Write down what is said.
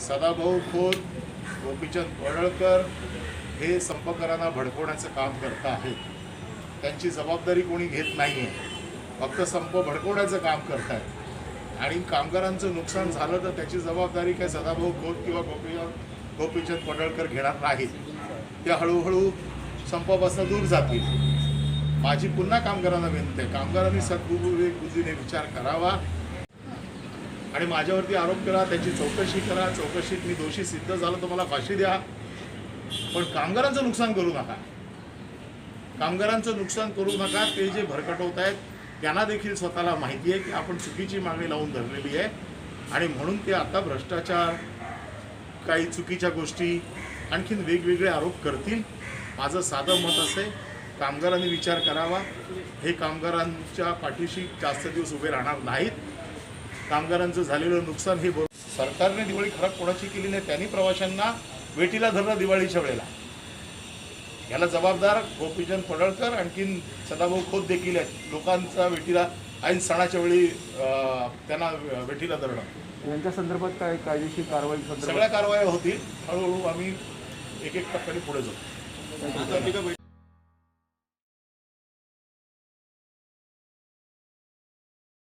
सदाभाऊ खोत गोपीचंद पडळकर हे संपकरांना भडकवण्याचं काम करत आहेत. त्यांची जबाबदारी कोणी घेत नाही आहे फक्त संप भडकवण्याचं काम करत आहेत. आणि कामगारांचं नुकसान झालं तर त्याची जबाबदारी काय सदाभाऊ खोत किंवा गोपीचंद गोपीचंद वडळकर घेणार नाहीत. ते हळूहळू संपापासून दूर जातील. माझी पुन्हा कामगारांना विनंती आहे. कामगारांनी सद्विवेक बुद्धीने विचार करावा. आणि माझ्यावरती आरोप करा त्याची चौकशी करा. चौकशीत मी दोषी सिद्ध झालो तर मला फाशी द्या. पण कामगारांचं नुकसान करू नका. कामगारांचं नुकसान करू नका. ते जे भरकटवत आहेत त्यांना देखील स्वतःला माहिती आहे की आपण चुकीची मागणी लावून धरलेली आहे. आणि म्हणून ते आता भ्रष्टाचार काही चुकीच्या गोष्टी आणखीन वेगवेगळे आरोप करतील. माझं साधं मत असे कामगारांनी विचार करावा. हे कामगारांच्या पाठीशी जास्त दिवस उभे राहणार नाहीत. कामगारांचं झालेलं नुकसान हे बरोबर. सरकारने दिवाळी खराब कोणाची केली नाही त्यांनी प्रवाशांना वेटीला धरलं दिवाळीच्या वेळेला. याला जबाबदार गोपीचंद पडळकर आणखीन सदाभाऊ खोत देखील आहेत. लोकांचा वेटीला ऐन सणाच्या वेळी त्यांना वेटीला धरणं. यांच्या संदर्भात काय कायदेशीर कारवाई सगळ्या कारवाया होतील. हळूहळू आम्ही एक एक टप्प्याने पुढे जाऊ.